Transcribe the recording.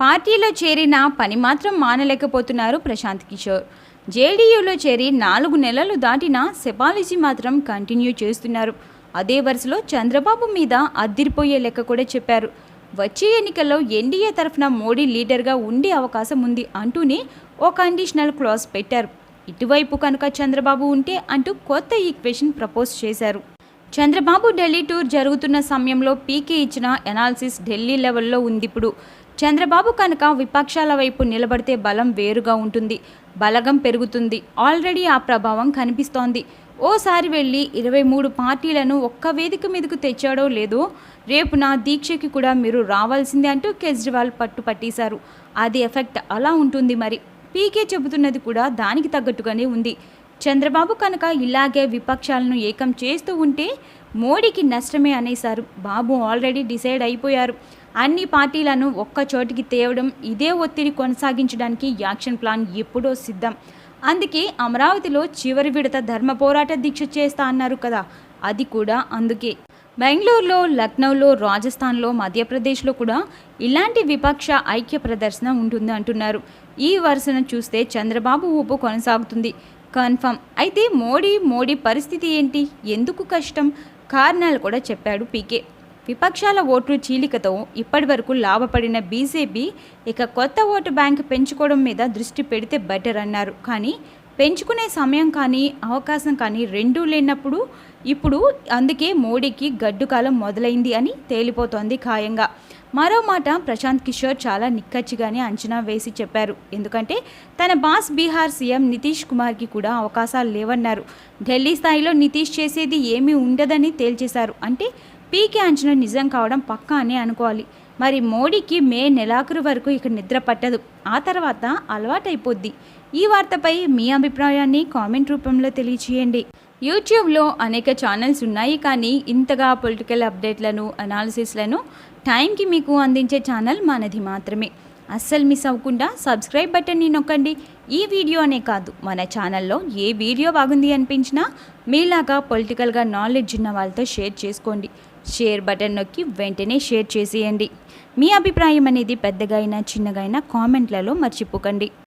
పార్టీలో చేరిన పని మాత్రం మానలేకపోతున్నారు ప్రశాంత్ కిషోర్. జేడీయూలో చేరి నాలుగు నెలలు దాటినా సెపాలజీ మాత్రం కంటిన్యూ చేస్తున్నారు. అదే వరుసలో చంద్రబాబు మీద అద్దిరిపోయే లెక్క కూడా చెప్పారు. వచ్చే ఎన్నికల్లో ఎన్డీఏ తరఫున మోడీ లీడర్గా ఉండే అవకాశం ఉంది అంటూనే ఓ కండిషనల్ క్లాజ్ పెట్టారు. ఇటువైపు కనుక చంద్రబాబు ఉంటే అంటూ కొత్త ఈక్వేషన్ ప్రపోజ్ చేశారు. చంద్రబాబు ఢిల్లీ టూర్ జరుగుతున్న సమయంలో పీకే ఇచ్చిన ఎనాలిసిస్ ఢిల్లీ లెవెల్లో ఉంది ఇప్పుడు చంద్రబాబు కనుక విపక్షాల వైపు నిలబడితే బలం వేరుగా ఉంటుంది. బలగం పెరుగుతుంది. ఆల్రెడీ ఆ ప్రభావం కనిపిస్తోంది. ఓసారి వెళ్ళి ఇరవై మూడు పార్టీలను ఒక్క వేదిక మీదకు తెచ్చాడో లేదో రేపు నా దీక్షకి కూడా మీరు రావాల్సిందే అంటూ కేజ్రీవాల్ పట్టుపట్టేశారు అది ఎఫెక్ట్ అలా ఉంటుంది మరి. పీకే చెబుతున్నది కూడా దానికి తగ్గట్టుగానే ఉంది. చంద్రబాబు కనుక ఇలాగే విపక్షాలను ఏకం చేస్తూ ఉంటే మోడీకి నష్టమే అనేశారు. బాబు ఆల్రెడీ డిసైడ్ అయిపోయారు. అన్ని పార్టీలను ఒక్క చోటికి తేవడం ఇదే ఒత్తిడి కొనసాగించడానికి యాక్షన్ ప్లాన్ ఎప్పుడో సిద్ధం. అందుకే అమరావతిలో చివరి విడత ధర్మ పోరాట దీక్ష చేస్తా అన్నారు కదా అది కూడా అందుకే. బెంగళూరులో లక్నోలో రాజస్థాన్లో మధ్యప్రదేశ్లో కూడా ఇలాంటి విపక్ష ఐక్య ప్రదర్శన ఉంటుంది అంటున్నారు. ఈ వరుసను చూస్తే చంద్రబాబు ఊపు కొనసాగుతుంది. కన్ఫర్మ్. అయితే మోడీ మోడీ పరిస్థితి ఏంటి? ఎందుకు కష్టం? కారణాలు కూడా చెప్పాడు పీకే. విపక్షాల ఓట్లు చీలికతో ఇప్పటివరకు లాభపడిన బీజేపీ ఇక కొత్త ఓటు బ్యాంక్ పెంచుకోవడం మీద దృష్టి పెడితే బెటర్ అన్నారు. కానీ పెంచుకునే సమయం కానీ అవకాశం కానీ రెండూ లేనప్పుడు ఇప్పుడు అందుకే మోడీకి గడ్డు కాలం మొదలైంది అని తేలిపోతోంది ఖాయంగా. మరో మాట ప్రశాంత్ కిషోర్ చాలా నిక్కచ్చిగానే అంచనా వేసి చెప్పారు. ఎందుకంటే తన బాస్ బీహార్ సీఎం నితీష్ కుమార్కి కూడా అవకాశాలు లేవన్నారు. ఢిల్లీ స్థాయిలో నితీష్ చేసేది ఏమీ ఉండదని తేల్చేశారు. అంటే పీకే అంచనా నిజం కావడం పక్కా అని అనుకోవాలి. మరి మోడీకి మే నెలాఖరు వరకు ఇక నిద్ర పట్టదు. ఆ తర్వాత అలవాటైపోద్ది. ఈ వార్తపై మీ అభిప్రాయాన్ని కామెంట్ రూపంలో తెలియచేయండి. యూట్యూబ్లో అనేక ఛానల్స్ ఉన్నాయి. కానీ ఇంతగా పొలిటికల్ అప్డేట్లను అనాలిసిస్లను టైంకి మీకు అందించే ఛానల్ మనది మాత్రమే. అస్సలు మిస్ అవ్వకుండా సబ్స్క్రైబ్ బటన్ని నొక్కండి. ఈ వీడియో అనే కాదు మన ఛానల్లో ఏ వీడియో బాగుంది అనిపించినా మీలాగా పొలిటికల్గా నాలెడ్జ్ ఉన్న వాళ్ళతో షేర్ చేసుకోండి. షేర్ బటన్ నొక్కి వెంటనే షేర్ చేసేయండి. మీ అభిప్రాయం అనేది పెద్దగా అయినా చిన్నగా అయినా కామెంట్లలో మర్చిపోకండి.